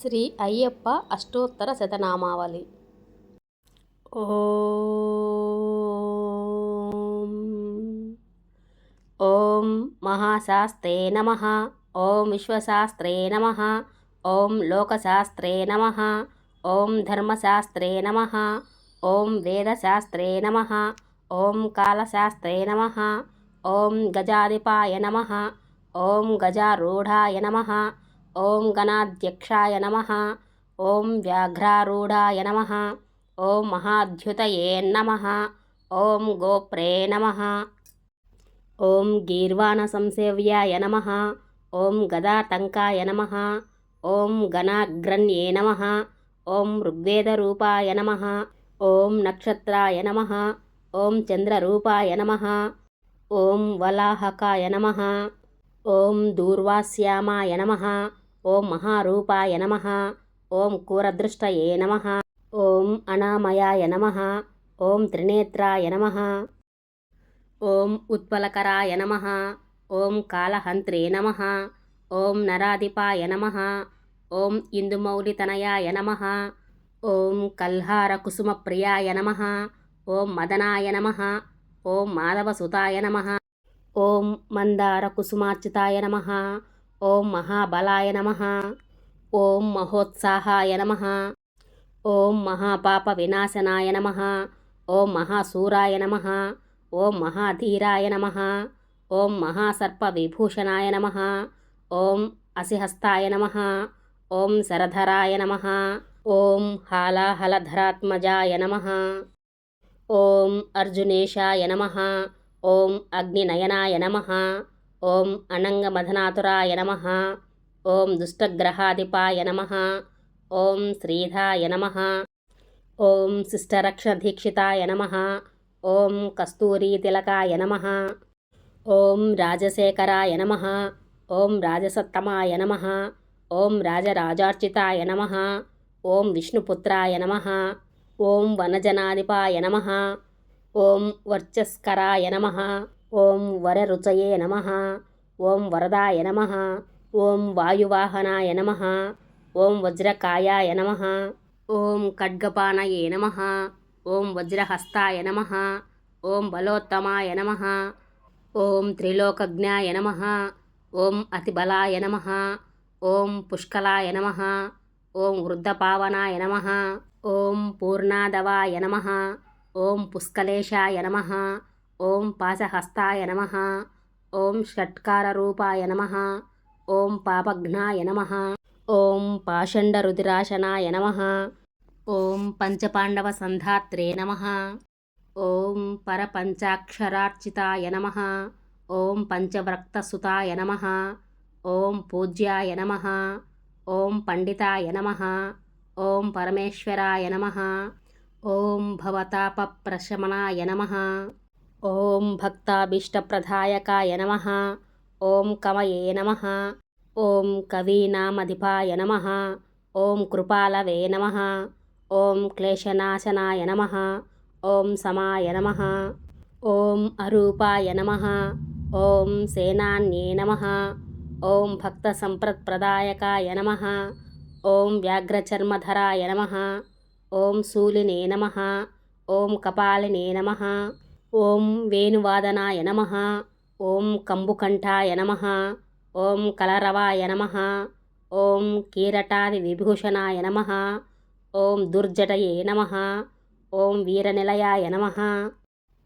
శ్రీ అయ్యప్ప అష్టోత్తర శతనామావళి. ఓం. ఓం మహాశాస్త్రే నమ. ఓం విశ్వశాస్త్రే నమ. ఓం లోకశాస్త్రే నమ. ఓం ధర్మశాస్త్రే నమ. ఓం వేదశాస్త్రే నమ. ఓం కాలశాస్త్రే నమ. ఓం గజాధిపాయ నమ. ఓం గజారూఢాయ నమ. ఓం గణాధ్యక్షాయ నమ ఓం వ్యాఘ్రారూఢాయ నమ ఓం మహాద్యుతయే నమ ఓం గోప్రే నమ ఓం గీర్వాణ సంసేవ్యాయ నమ ఓం గదాటంకాయ నమ ఓం గణాగ్రణ్యే నమ ఓం ఋగ్వేదరూపాయ నమ ఓం నక్షత్రాయ నమ ఓం చంద్రరూపాయ నమ ఓం వలాహకాయ నమ ఓం దూర్వాస్యామాయ నమ ఓం మహారూపాయ నమ ఓం కూరదృష్టయే నమ ఓం అనామయాయ నమ ఓం త్రినేత్రాయ నమ ఓం ఉత్పలకరాయ నమ ఓం కాళహంత్రే నమ ఓం నరాధిపాయ నమ ఓం ఇందుమౌలితనయాయ నమ ఓం కల్హారకుసుమప్రియాయ నమ ఓం మదనాయ నమ ఓం మాధవసుతాయ నమ ఓం మందారకుసుమార్చితాయ నమ ఓం మహాబలాయ నమ ఓం మహోత్సాహాయ నమ ఓం మహాపాప వినాశనాయ నమ ఓం మహాసూరాయ నమ ఓం మహాధీరాయ నమ ఓం మహాసర్ప విభూషణాయ నమ ఓం అసిహస్తాయ నమ ఓం శరధరాయ నమ ఓం హాలాహలధరాత్మజాయ నమ ఓం అర్జునేశాయ నమ ఓం అగ్నినయనాయ నమ ఓం అనంగమధనాతురాయ నమ ఓం దుష్టగ్రహాధిపాయ నమ ఓం శ్రీధాయ నమ ఓం శిష్టరక్షదీక్షితాయ నమ ఓం కస్తూరీతిలకాయ నమ ఓం రాజశేఖరాయ నమ ఓం రాజసత్తమాయ నమ ఓం రాజరాజార్చితాయ నమ ఓం విష్ణుపుత్రాయ నమ ఓం వనజనాధిపాయ నమ ఓం వర్చస్కరాయ నమ ఓం వరరుచయే నమ ఓం వరదాయ నమ ఓం వాయువాహనాయ నమ ఓం వజ్రకాయాయ నమ ఓం ఖడ్గపానయే నమ ఓం వజ్రహస్తాయ నమ ఓం బలోత్తమాయ నమ ఓం త్రిలోకజ్ఞాయ నమ ఓం అతిబలాయ నమ ఓం పుష్కలాయ నమ ఓం వృద్ధపావనాయ నమ ఓం పూర్ణాదవాయ నమ ఓం పుష్కలేశాయ నమ ఓం పాశహస్తాయ నమ ఓం షట్కారరూపాయ నమ ఓం పాపఘ్నాయ నమ ఓం పాషండరుదిరాశనాయ నమ ఓం పంచపాండవ సంధాత్రే నమ ఓం పరపంచాక్షరార్చితాయ నమ ఓం పంచవ్రక్తసుతాయ నమ ఓం పూజ్యాయ నమ ఓం పండితాయ నమ ఓం పరమేశ్వరాయ నమ ఓం భవతాపప్రశమనాయ నమ ఓం భక్తాభీష్టప్రదాయకాయ నమ ఓం కమయే నమ ఓం కవీనామధిపాయ నమ ఓం కృపాలవే నమ ఓం క్లేశనాశనాయ నమ ఓం సమాయ నమ ఓం అరూపాయ నమ ఓం సేనాన్యే నమ ఓం భక్తసంప్రత్ప్రదాయకాయ నమ ఓం వ్యాఘ్రచర్మధరాయ నమ ఓం శూలినే నమ ఓం కపాలినే నమ ఓం వేణువాదనాయ నమ ఓం కంబుకంఠాయ నమ ఓం కలరవాయ నమ ఓం కీరటాది విభూషణాయ నమ ఓం దుర్జటయే నమ ఓం వీరనిలయాయ నమ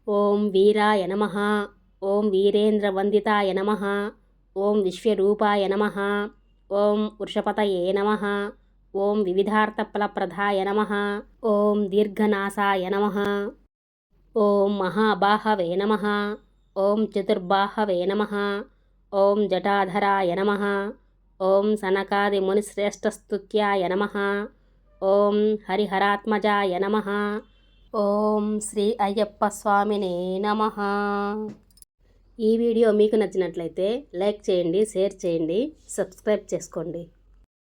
ఓం వీరాయ నమ ఓం వీరేంద్రవందితాయ నమ ఓం విశ్వరూపాయ నమ ఓం వృషపతయే నమ ఓం వివిధార్థఫలప్రదాయ నమ ఓం దీర్ఘనాశాయ నమ ఓం మహాబాహవే నమ. ఓం చతుర్బాహవే నమ. ఓం జటాధరాయ నమ. ఓం సనకాదిమునిశ్రేష్టస్తుత్యాయ నమ. ఓం హరిహరాత్మజాయ నమ. ఓం శ్రీ అయ్యప్ప స్వామినే నమ. ఈ వీడియో మీకు నచ్చినట్లయితే లైక్ చేయండి షేర్ చేయండి సబ్స్క్రైబ్ చేసుకోండి.